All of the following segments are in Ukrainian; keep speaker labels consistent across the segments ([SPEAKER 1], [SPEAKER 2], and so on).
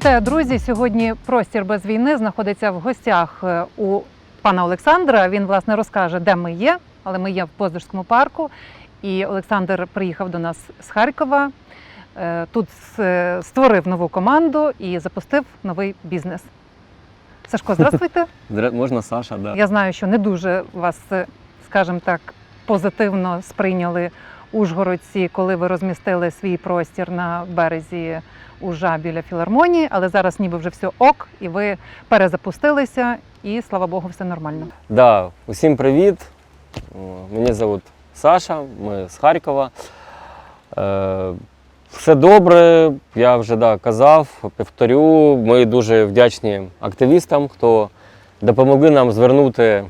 [SPEAKER 1] Вітаю, друзі! Сьогодні простір без війни знаходиться в гостях е, у пана Олександра. Він власне розкаже, де ми є, але ми є в Поздорському парку. І Олександр приїхав до нас з Харкова. е, Тут е, створив нову команду і запустив новий бізнес. Сашко, здравствуйте.
[SPEAKER 2] Можна Саша, да.
[SPEAKER 1] Я знаю, що не дуже вас, скажімо так, позитивно сприйняли ужгородці, коли ви розмістили свій простір на березі Ужа біля філармонії, але зараз ніби вже все ок, і ви перезапустилися, і слава Богу, все нормально.
[SPEAKER 2] Да, усім привіт. О, Мене звуть Саша, ми з Харкова. Е, все добре, я вже да, казав, повторю. Ми дуже вдячні активістам, хто допомогли нам звернути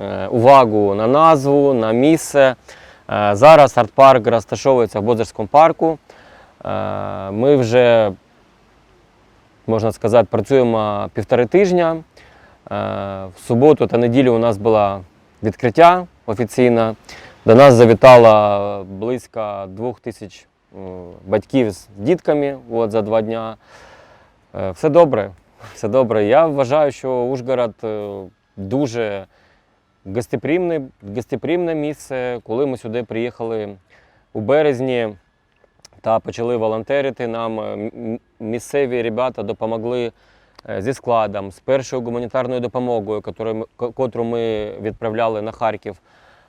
[SPEAKER 2] е, увагу на назву, на місце. Е, зараз арт-парк розташовується в Бозерському парку. Е, ми вже, можна сказати, працюємо півтори тижня. Е, В суботу та неділю у нас було відкриття офіційне. До нас завітало близько двох тисяч батьків з дітками от, за два дня. Е, Все добре. Все добре. Я вважаю, що Ужгород дуже гостеприємне, гостеприємне місце. Коли ми сюди приїхали у березні та почали волонтерити, нам е, місцеві ребята допомогли е, зі складом, з першою гуманітарною допомогою, котру ми відправляли на Харків.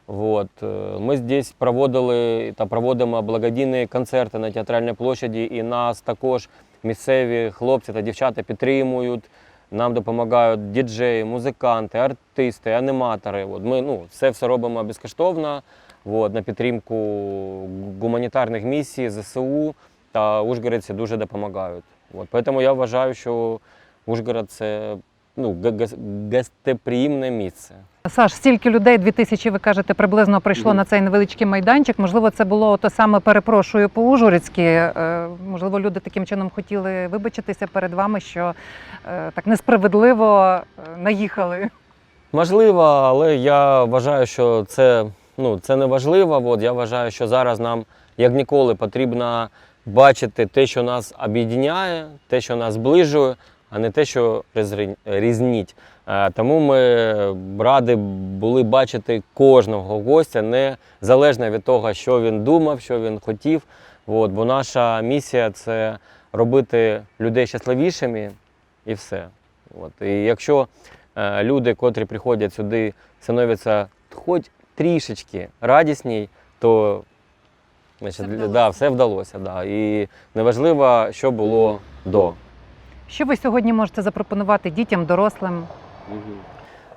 [SPEAKER 2] Вот. е, Ми здесь проводили та проводимо благодійні концерти на театральній площаді, і нас також місцеві хлопці та дівчата підтримують. Нам допомагають діджеї, музиканти, артисти, аніматори. От ми ну, все все робимо безкоштовно от, на підтримку гуманітарних місій, ЗСУ та Ужгородці дуже допомагають. От. Тому я вважаю, що Ужгород це ну, гостеприємне місце.
[SPEAKER 1] Саш, стільки людей, дві тисячі, ви кажете, приблизно прийшло
[SPEAKER 2] Мгм.
[SPEAKER 1] на цей невеличкий майданчик. Можливо, це було то саме перепрошую по ужгородськи Е, Можливо, люди таким чином хотіли вибачитися перед вами, що е, так несправедливо е, наїхали.
[SPEAKER 2] Можливо, але я вважаю, що це, ну, це не важливо. От, я вважаю, що зараз нам як ніколи потрібно бачити те, що нас об'єднає, те, що нас зближує, а не те, що. Е, Тому ми раді були бачити кожного гостя, незалежно від того, що він думав, що він хотів. От, бо наша місія це робити людей щасливішими і все. От. І якщо е, люди, котрі приходять сюди, становляться хоч трішечки радісній, то значить,
[SPEAKER 1] Все вдалося.
[SPEAKER 2] да, все вдалося. Да. І неважливо, що було до.
[SPEAKER 1] Що ви сьогодні можете запропонувати дітям, дорослим?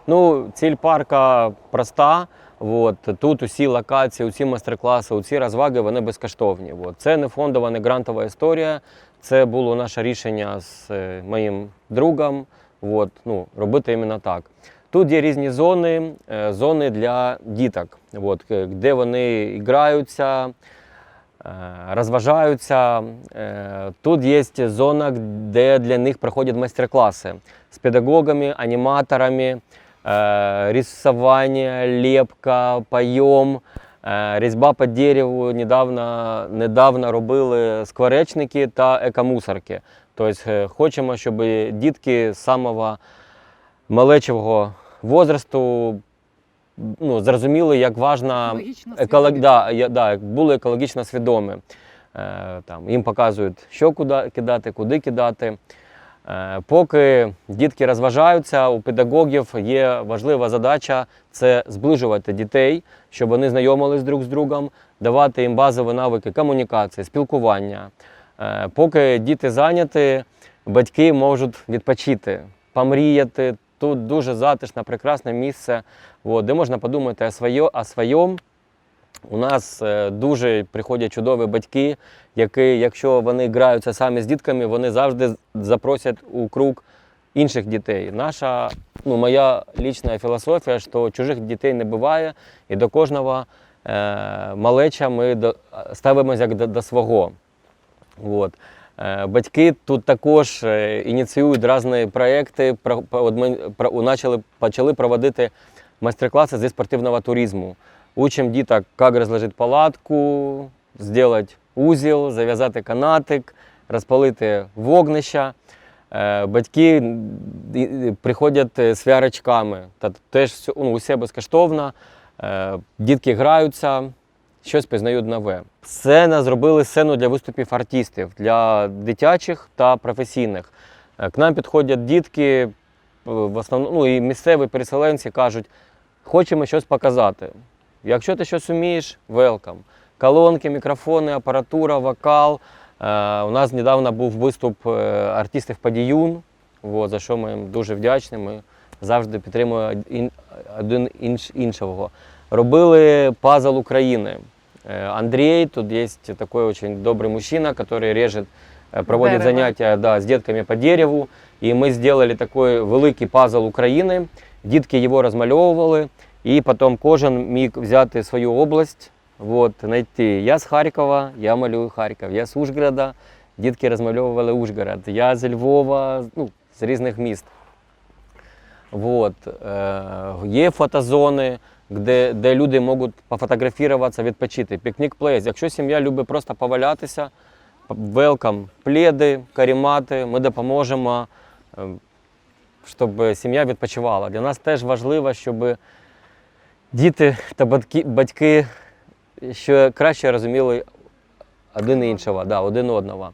[SPEAKER 2] Ну, ціль парка проста. От, тут усі локації, усі майстер-класи, усі розваги вони безкоштовні. От. Це не фондова, не грантова історія. Це було наше рішення з е, моїм другом. От, ну, робити іменно так. Тут є різні зони, е, зони для діток, от, е, де вони граються, розважаються. Е, Тут є зона, де для них проходять майстер-класи з педагогами, аніматорами, е, рисування, лепка, пайом, е, різьба по дереву. Недавно, недавно робили скворечники та екомусорки. Тобто е, хочемо, щоб дітки з самого малечого возрасту ну, зрозуміли, як важна еколог... да, я- да, були екологічно свідомі. Е, там, їм показують, що куди кидати, куди кидати. Е, поки дітки розважаються, у педагогів є важлива задача це зближувати дітей, щоб вони знайомились друг з другом, давати їм базові навики комунікації, спілкування. Е, поки діти зайняті, батьки можуть відпочити, помріяти. Тут дуже затишне, прекрасне місце, от, де можна подумати о, своєму. У нас е, дуже приходять чудові батьки, які, якщо вони граються самі з дітками, вони завжди запросять у круг інших дітей. Наша, ну, моя лічна філософія, що чужих дітей не буває, і до кожного е, малеча ми до, ставимося як до, до свого. От. Е, Батьки тут також е, ініціюють різні проекти. Почали, проводити майстер-класи зі спортивного туризму. Учим діток, як розложити палатку, зробити узел, зав'язати канатик, розпалити вогнища. Е, Батьки приходять з VR-очками, та теж ну, усе безкоштовно. Дітки граються, щось пізнають нове. Сцена зробили сцену для виступів артистів, для дитячих та професійних. Е, К нам підходять дітки, е, в основному ну, і місцеві переселенці кажуть, хочемо щось показати. Якщо ти щось вмієш, велкам. Колонки, мікрофони, апаратура, вокал. Е, у нас недавно був виступ артистів Падіюн, за що ми дуже вдячні. Ми завжди підтримуємо один інш, іншого. Робили пазл України. Э, Андрей, тут есть такой очень добрый мужчина, который режет, э, проводит
[SPEAKER 1] Дерево.
[SPEAKER 2] занятия да, с детками по дереву. І ми зробили такий великий пазл України. Дітки його розмальовували, і потім кожен міг взяти свою область, от, знайти. Я з Харкова, я малюю Харків, я з Ужгорода, дітки розмальовували Ужгород, я з Львова, ну, з різних міст. Вот. Е, Є фотозони, де, де люди можуть пофотографуватися, відпочити. Пікнік плейс. Якщо сім'я любить просто повалятися, велкам, пледи, карімати, ми допоможемо, е, щоб сім'я відпочивала. Для нас теж важливо, щоб діти та батьки, батьки ще краще розуміли один іншого, да, один одного.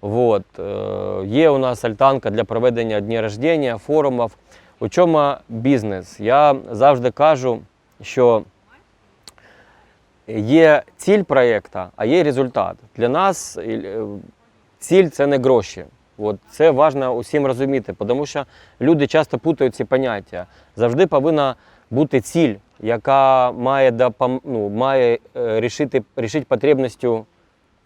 [SPEAKER 2] Вот. е, Є у нас альтанка для проведення дні рождення, форумів. У чому бізнес? Я завжди кажу, що є ціль проєкту, а є результат. Для нас е, ціль це не гроші. От це важливо усім розуміти, тому що люди часто путають ці поняття. Завжди повинна бути ціль, яка має ну, має е, рішити, рішити потребністю,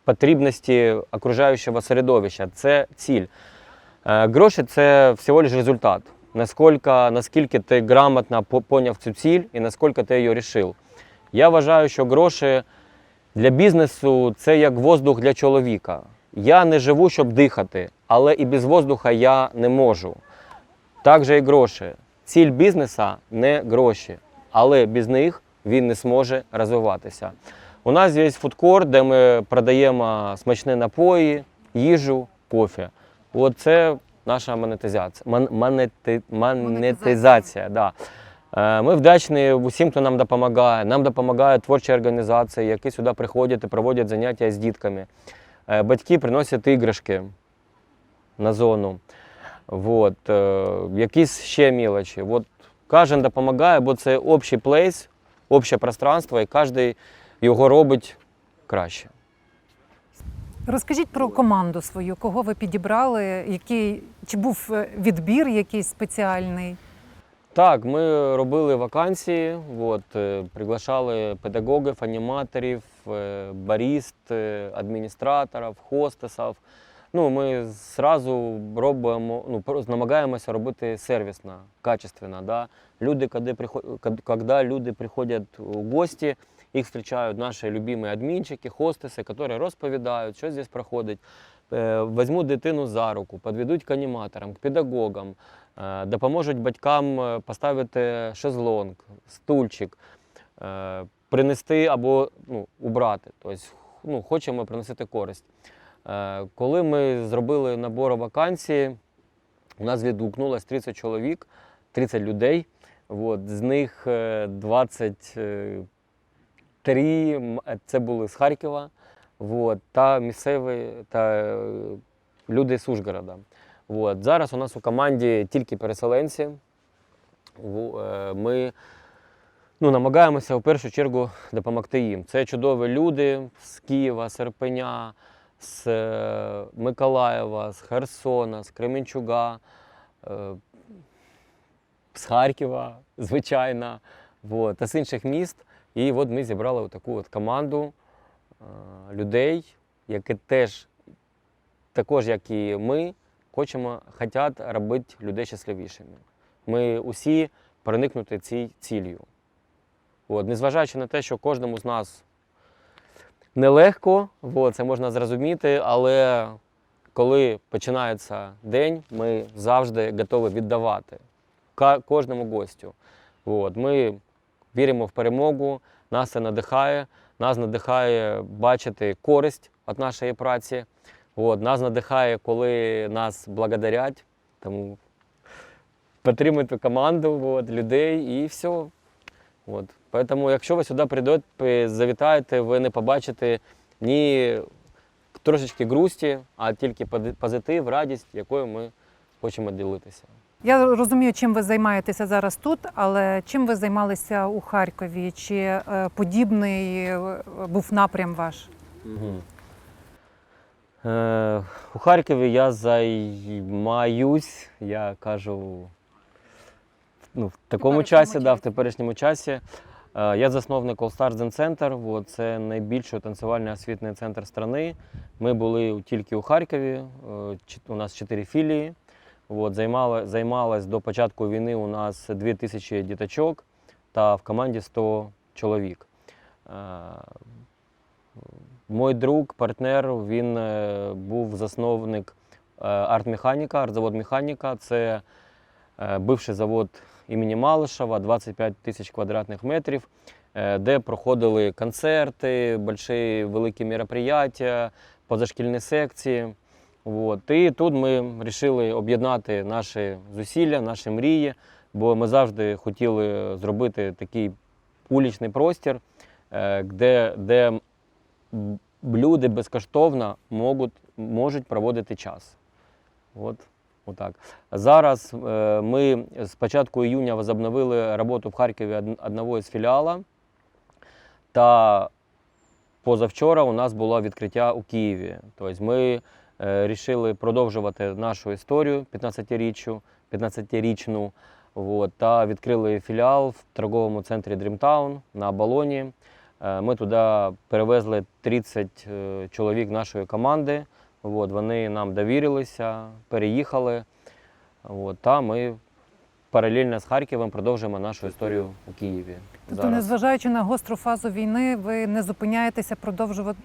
[SPEAKER 2] потрібності окружаючого середовища. Це ціль. Е, Гроші це всього лиш результат. Наскільки, наскільки ти грамотно по- поняв цю ціль і наскільки ти її вирішив. Я вважаю, що гроші для бізнесу це як воздух для чоловіка. Я не живу, щоб дихати, але і без воздуха я не можу. Так же і гроші. Ціль бізнесу не гроші, але без них він не зможе розвиватися. У нас є фудкорт, де ми продаємо смачні напої, їжу, кофе. От це наша монетизація. Мон, монети, монетизація. Да. Е, Ми вдячні усім, хто нам допомагає. Нам допомагають творчі організації, які сюди приходять і проводять заняття з дітками. Е, Батьки приносять іграшки на зону. Вот. е, Якісь ще мілочі. От кожен допомагає, бо це общий плейс, обще пространство, і кожен його робить краще.
[SPEAKER 1] Розкажіть про команду свою, кого ви підібрали, який чи був е, відбір якийсь спеціальний?
[SPEAKER 2] Так, ми робили вакансії, от, е, приглашали педагогів, аніматорів, е, баріст, адміністраторів, хостесів. Ну, ми зразу робимо, ну, намагаємося робити сервісно, качественно. Да? Люди, коли, коли люди приходять у гості, Их встречают наши любимые админчики, хостесы, которые рассказывают, что здесь проходить. Е, Возьмуть дитину за руку, підведуть к аніматорам, к педагогам, е, допоможуть батькам е, поставити шезлонг, стульчик, принести або ну, убрати. Тобто, ну, Хочемо приносити користь. Коли ми зробили набор вакансій, у нас відгукнулось 30 чоловік, 30 людей. От, з них 20 три це були з Харкова вот, та місцеві та е, люди з Ужгорода. Вот. Зараз у нас у команді тільки переселенці. Е, ми ну, намагаємося в першу чергу допомогти їм. Це чудові люди з Києва, з Серпеня, з е, Миколаєва, з Херсона, з Кременчуга, з Харкова, звичайно, вот, та з інших міст. І от ми зібрали таку от команду е, людей, які теж, також як і ми, хочемо, хочуть робити людей щасливішими. Ми усі проникнути цій ціллю. От, незважаючи на те, що кожному з нас нелегко, от, це можна зрозуміти, але коли починається день, ми завжди готові віддавати кожному гостю. От, ми віримо в перемогу, нас це надихає, нас надихає бачити користь від нашої праці. От, нас надихає, коли нас благодарять Тому підтримуйте команду, от, людей і все. От. Тому, якщо ви сюди прийдете, завітаєте, ви не побачите ні трошечки грусті, а тільки позитив, радість, якою ми хочемо ділитися.
[SPEAKER 1] Я розумію, чим ви займаєтеся зараз тут, але чим ви займалися у Харкові? Чи е, подібний е, був напрям ваш?
[SPEAKER 2] Е, у Харкові я займаюсь, я кажу, ну, в такому часі, да, в теперішньому часі. Е, я засновник All Stars Zen Center, це найбільший танцювальний освітній центр країни. Ми були тільки у Харкові, е, у нас чотири філії. От, займала, займалось до початку війни у нас 2000 діточок та в команді 100 чоловік. Е, Мой друг, партнер, він е, був засновник е, артмеханіка, артзавод механіка. Це бивший завод імені Малишева, 25 тисяч квадратних метрів, де проходили концерти, больші великі мероприятия, позашкільні секції. От. І тут ми вирішили об'єднати наші зусилля, наші мрії, бо ми завжди хотіли зробити такий улічний простір, е, де, де люди безкоштовно можуть, можуть проводити час. От, отак. Зараз е, ми з початку іюня возобновили роботу в Харкові одного із філіалів. Та позавчора у нас було відкриття у Києві. Тобто ми вирішили продовжувати нашу історію 15-річчю, 15-річну. От, та відкрили філіал в торговому центрі Dreamtown на Оболоні. Е, Ми туди перевезли 30 е, чоловік нашої команди. От, вони нам довірилися, переїхали. От, та ми паралельно з Харковом продовжуємо нашу історію у Києві.
[SPEAKER 1] Тобто,
[SPEAKER 2] зараз.
[SPEAKER 1] незважаючи на гостру фазу війни, ви не зупиняєтеся,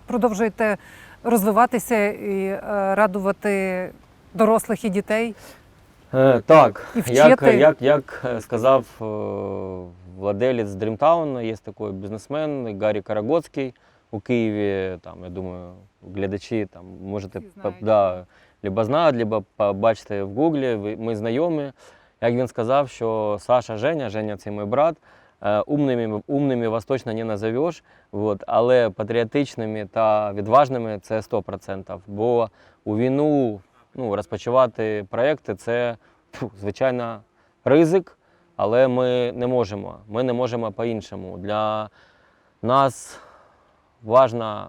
[SPEAKER 1] продовжуєте розвиватися і е, радувати дорослих і дітей.
[SPEAKER 2] Е, так,
[SPEAKER 1] І
[SPEAKER 2] як,
[SPEAKER 1] вчити.
[SPEAKER 2] як, як е, сказав владелець Dreamtown, є такий бізнесмен Гаррі Карагоцький у Києві. Там, я думаю, глядачі там можете да, либо знають, либо побачите в Гуглі. Ми знайомі. Як він сказав, що Саша Женя, Женя це мій брат. Е, Умними, умними вас точно не назовеш, от, але патріотичними та відважними це 100%. Бо у війну ну, розпочати проекти це звичайно ризик, але ми не можемо. Ми не можемо по-іншому. Для нас важливо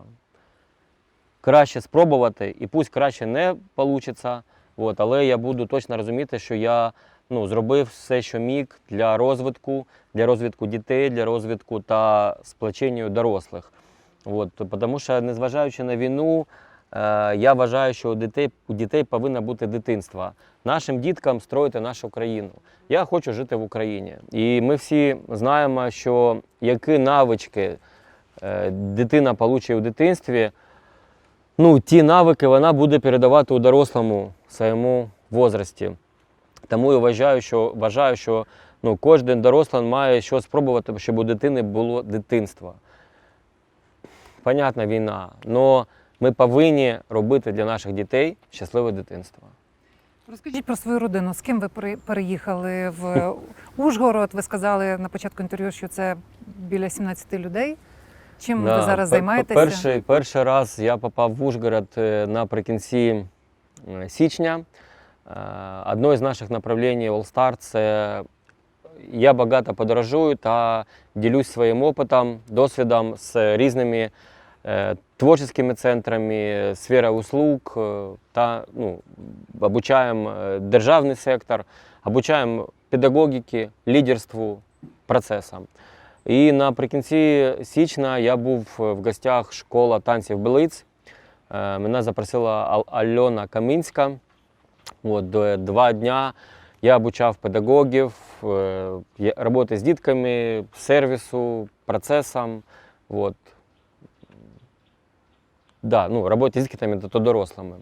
[SPEAKER 2] краще спробувати, і пусть краще не вийде, але я буду точно розуміти, що я ну, зробив все, що міг для розвитку, для розвитку дітей, для розвитку та сплочення дорослих. От, тому що, незважаючи на війну, е, я вважаю, що у дітей, у дітей повинно бути дитинство. Нашим діткам строїти нашу країну. Я хочу жити в Україні. І ми всі знаємо, що які навички е, дитина отримує у дитинстві, ну, ті навики вона буде передавати у дорослому своєму возрасті. Тому я вважаю, що, вважаю, що ну, кожен дорослий має щось спробувати, щоб у дитини було дитинство. Понятна війна, але ми повинні робити для наших дітей щасливе дитинство.
[SPEAKER 1] Розкажіть про свою родину. З ким ви переїхали в Ужгород? Ви сказали на початку інтерв'ю, що це біля 17 людей. Чим ви зараз займаєтеся?
[SPEAKER 2] Перший, перший раз я попав в Ужгород е, наприкінці січня. Е, Одне з наших направлень All Star – це я багато подорожую та ділюсь своїм опитом, досвідом з різними е, творческими центрами, сфера услуг та ну, обучаємо державний сектор, обучаємо педагогіки, лідерству, процесам. І наприкінці січня я був в гостях школа танців Белиць. Мене запросила Альона Камінська. От, два дня я обучав педагогів, е, роботи з дітками, сервісу, процесом. От. Да, ну, роботи з дітками та дорослими.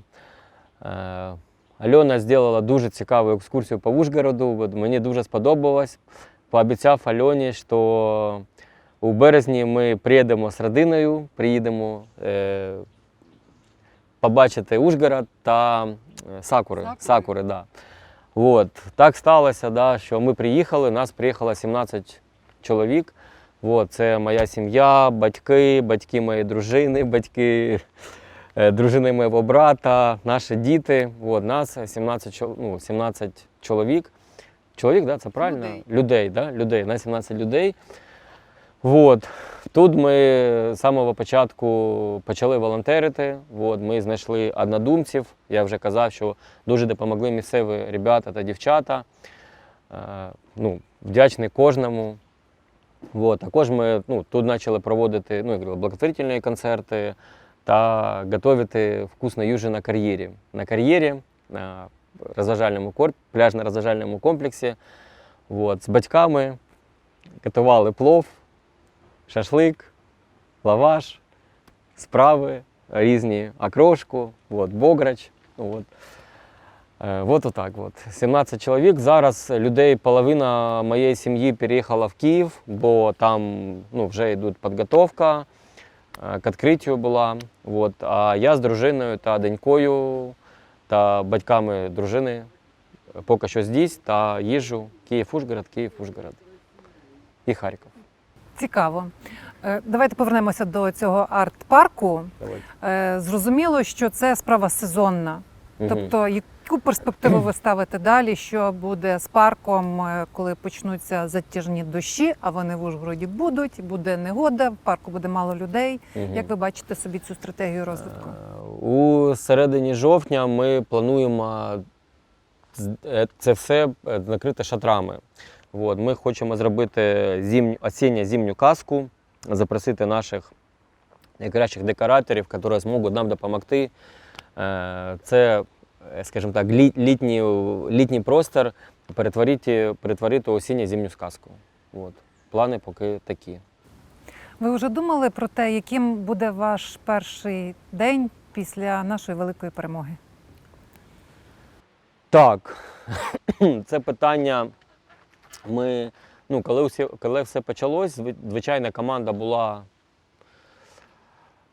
[SPEAKER 2] Е, Альона зробила дуже цікаву екскурсію по Ужгороду. Мені дуже сподобалось. Пообіцяв Альоні, що у березні ми приїдемо з родиною, приїдемо е, побачити Ужгород та е, Сакури.
[SPEAKER 1] Сакури.
[SPEAKER 2] Сакури да. От. Так сталося, да, що ми приїхали, нас приїхало 17 чоловік. От. Це моя сім'я, батьки, батьки моєї дружини, батьки е, дружини моєго брата, наші діти. От. Нас 17, ну, 17 чоловік. Чоловік, да, це правильно?
[SPEAKER 1] Людей.
[SPEAKER 2] Людей, да? людей. На 17 людей. От. Тут ми з самого початку почали волонтерити. От. Ми знайшли однодумців. Я вже казав, що дуже допомогли місцеві ребята та дівчата. Е, ну, вдячний кожному. От. Також ми ну, тут почали проводити ну, благотворительні концерти та готувати вкусну їжу на кар'єрі. На кар'єрі, на розважальному кор... пляжно-розважальному комплексі. От. З батьками готували плов, шашлик, лаваш, справи різні, окрошку, от, бограч. От. Е, Вот отак. От. 17 чоловік. Зараз людей половина моєї сім'ї переїхала в Київ, бо там ну, вже йде підготовка е, к відкриттю була. От. А я з дружиною та донькою та батьками дружини поки що здесь та їжджу Київ-Ужгород, Київ-Ужгород і Харків.
[SPEAKER 1] Цікаво. Е, Давайте повернемося до цього арт-парку. Е, Зрозуміло, що це справа сезонна.
[SPEAKER 2] Мгм.
[SPEAKER 1] Тобто, яку перспективу ви ставите далі? Що буде з парком, е, коли почнуться затяжні дощі, а вони в Ужгороді будуть, буде негода, в парку буде мало людей.
[SPEAKER 2] Мгм.
[SPEAKER 1] Як ви бачите собі цю стратегію розвитку?
[SPEAKER 2] У середині жовтня ми плануємо це все накрити шатрами. От, ми хочемо зробити зимню, осінньо-зимню казку, запросити наших найкращих декораторів, які зможуть нам допомогти. Е, Це, е, скажімо так, літній, літній простір перетворити, перетворити у осінньо-зимню сказку. От. Плани поки такі.
[SPEAKER 1] Ви вже думали про те, яким буде ваш перший день після нашої великої перемоги?
[SPEAKER 2] Так, це питання. Ми, ну, коли, усі, коли все почалось, зви- звичайно, команда була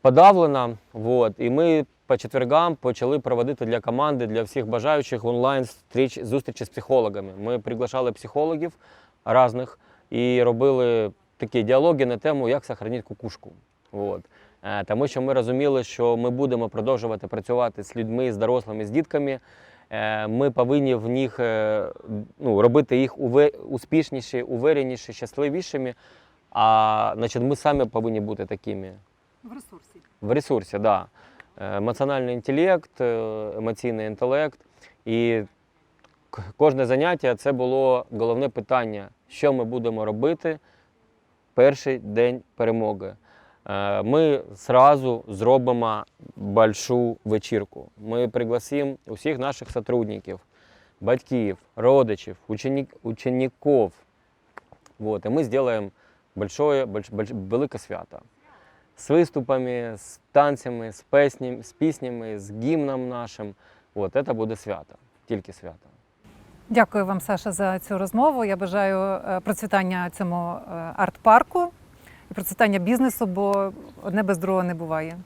[SPEAKER 2] подавлена. Вот, і ми по четвергам почали проводити для команди, для всіх бажаючих онлайн зустріч, зустрічі з психологами. Ми приглашали психологів різних і робили такі діалоги на тему, як сохранити кукушку. Вот. Е, Тому що ми розуміли, що ми будемо продовжувати працювати з людьми, з дорослими, з дітками. Е, Ми повинні в них е, ну, робити їх успішніші, увереніші, щасливішими. А значить, ми самі повинні бути такими
[SPEAKER 1] В ресурсі.
[SPEAKER 2] в ресурсі, да. Е, Емоціональний інтелект, емоційний інтелект. І кожне заняття це було головне питання, що ми будемо робити перший день перемоги. Ми зразу зробимо большу вечірку. Ми пригласимо усіх наших сотрудників, батьків, родичів, ученик, учеників. Вот, и мы сделаем большое, больш, больш, велике свято з виступами, з танцями, з песнями, з піснями, з гімном нашим. От, це буде свято, тільки свято.
[SPEAKER 1] Дякую вам, Саша, за цю розмову. Я бажаю е, процвітання цьому е, арт-парку і процвітання бізнесу, бо одне без другого не буває.